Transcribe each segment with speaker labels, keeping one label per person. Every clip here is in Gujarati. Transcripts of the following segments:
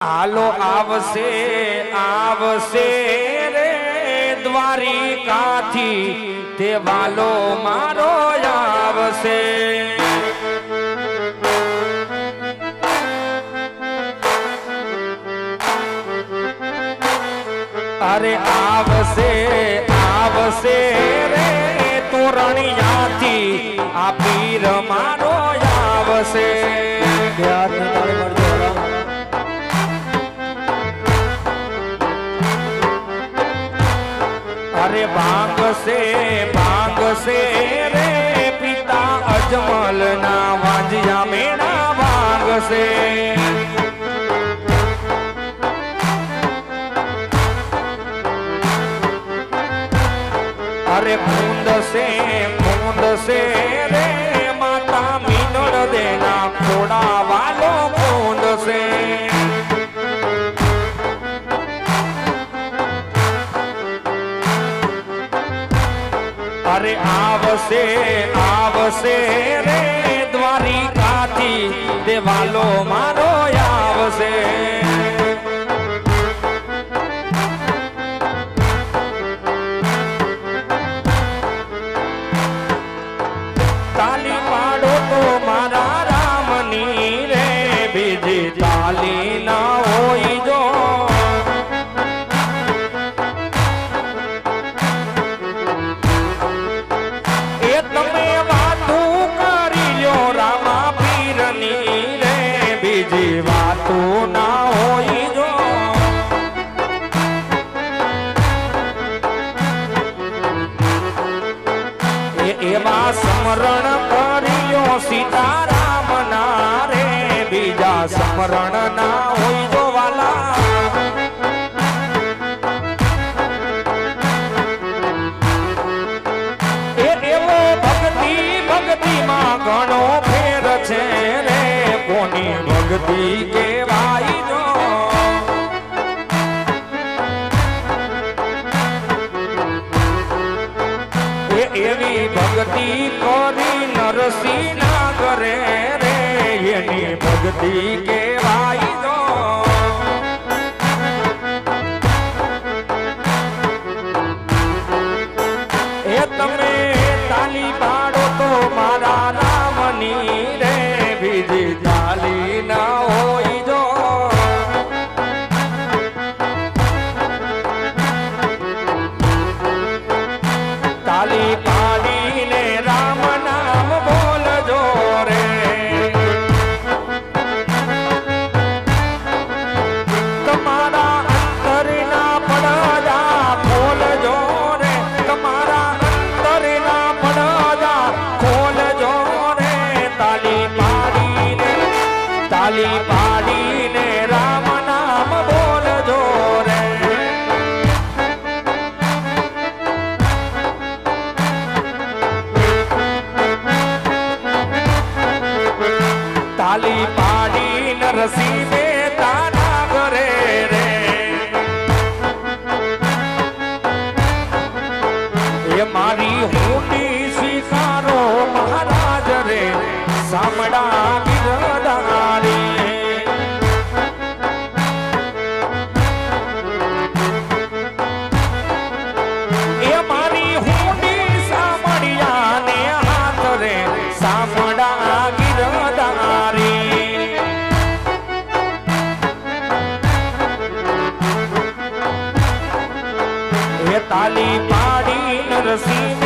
Speaker 1: આલો આવશે આવશે રે દ્વારિકાથી, તે વાલો મારો આવશે. અરે આવશે આવશે રે તોરણિયાથી, આ પીર મારો આવશે.
Speaker 2: ધ્યાન
Speaker 1: રે ભાંગશે ભાંગશે રે. પિતા અજમલ ના વાંજિયા મેળા ભાંગશે. અરે કુંદશે કુંદશે અરે આવશે આવશે રે દ્વારિકાથી દેવાલો મારો આવશે. મરણ ના તાલી પાડી નરસિંહ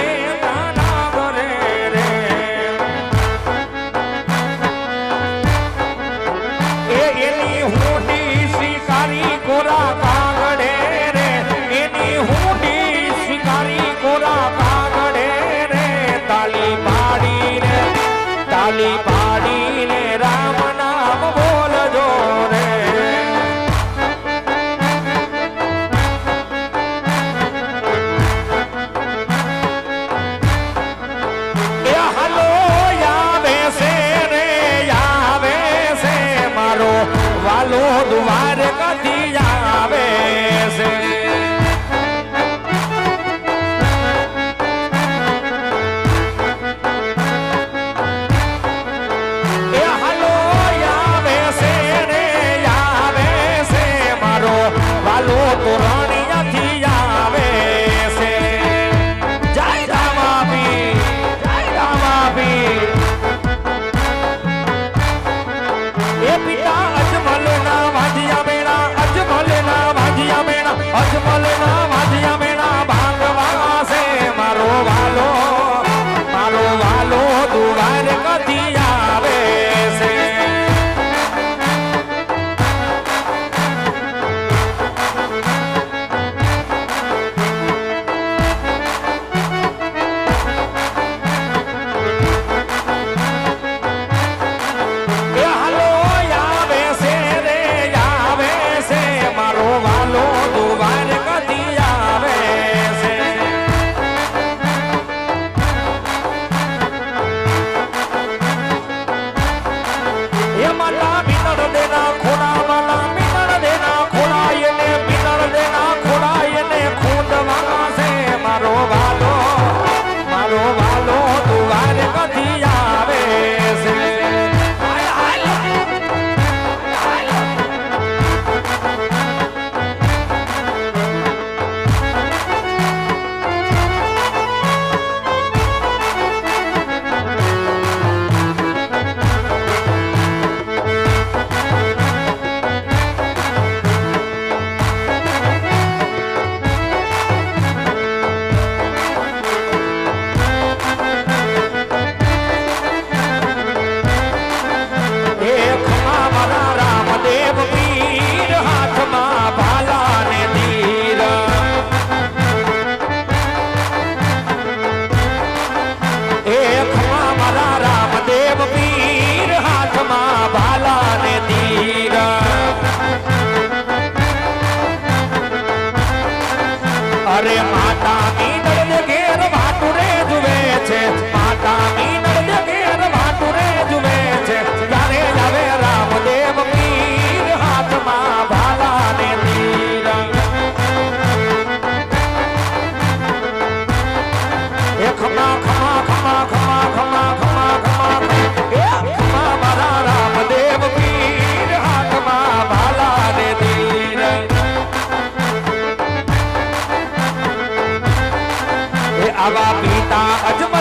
Speaker 1: એની હું calor do આવા પિતા અજમા